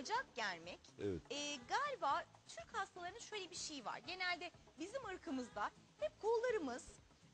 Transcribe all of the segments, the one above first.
bacak germek Evet. e, galiba Türk hastalarının şöyle bir şeyi var. Genelde bizim ırkımızda hep kollarımız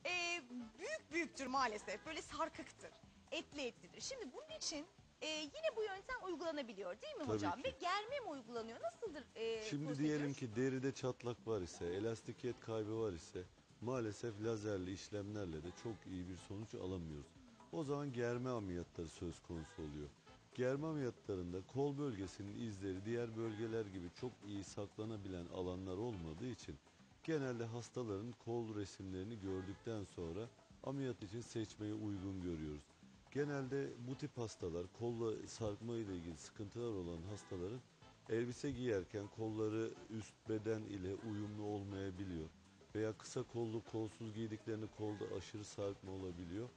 e, büyük büyüktür maalesef. Böyle sarkıktır. Etli etlidir. Şimdi bunun için e, yine bu yöntem uygulanabiliyor değil mi Tabii hocam? ki. Ve germe mi uygulanıyor? Nasıldır e, Şimdi prosedür? diyelim ki deride çatlak var ise, elastikiyet kaybı var ise maalesef lazerli işlemlerle de çok iyi bir sonuç alamıyoruz. O zaman germe ameliyatları söz konusu oluyor. Germe ameliyatlarında kol bölgesinin izleri diğer bölgeler gibi çok iyi saklanabilen alanlar olmadığı için genelde hastaların kol resimlerini gördükten sonra ameliyat için seçmeyi uygun görüyoruz. Genelde bu tip hastalar kolla sarkma ile ilgili sıkıntılar olan hastaların elbise giyerken kolları üst beden ile uyumlu olmayabiliyor. Veya kısa kollu kolsuz giydiklerinde kolda aşırı sarkma olabiliyor.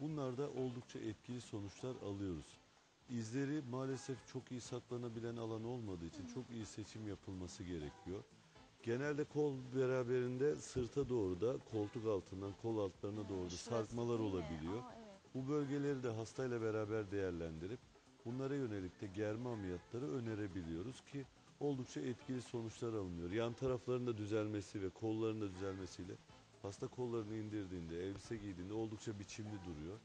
Bunlarda oldukça etkili sonuçlar alıyoruz. İzleri maalesef çok iyi saklanabilen alan olmadığı için çok iyi seçim yapılması gerekiyor. Genelde kol beraberinde sırta doğru da koltuk altından kol altlarına doğru da sarkmalar olabiliyor. Aa, evet. Bu bölgeleri de hastayla beraber değerlendirip bunlara yönelik de germe ameliyatları önerebiliyoruz ki oldukça etkili sonuçlar alınıyor. Yan tarafların da düzelmesi ve kolların da düzelmesiyle hasta kollarını indirdiğinde, elbise giydiğinde oldukça biçimli duruyor.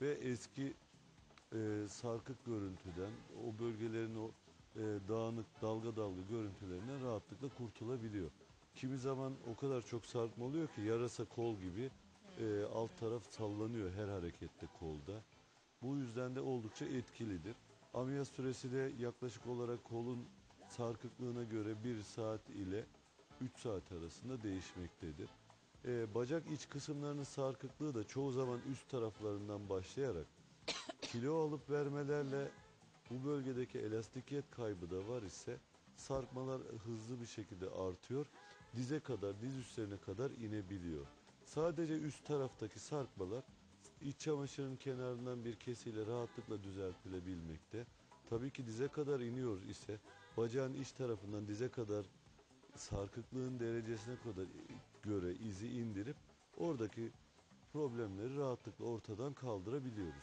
Ve eski e, sarkık görüntüden, o bölgelerin o e, dağınık, dalga dalga görüntülerinden rahatlıkla kurtulabiliyor. Kimi zaman o kadar çok sarkma oluyor ki yarasa kol gibi e, alt taraf sallanıyor her harekette kolda. Bu yüzden de oldukça etkilidir. Ameliyat süresi de yaklaşık olarak kolun sarkıklığına göre 1 saat ile 3 saat arasında değişmektedir. E, bacak iç kısımlarının sarkıklığı da çoğu zaman üst taraflarından başlayarak kilo alıp vermelerle bu bölgedeki elastikiyet kaybı da var ise sarkmalar hızlı bir şekilde artıyor. Dize kadar, diz üstlerine kadar inebiliyor. Sadece üst taraftaki sarkmalar iç çamaşırın kenarından bir kesiyle rahatlıkla düzeltilebilmekte. Tabii ki dize kadar iniyor ise bacağın iç tarafından dize kadar sarkıklığın derecesine kadar göre izi indirip oradaki problemleri rahatlıkla ortadan kaldırabiliyoruz.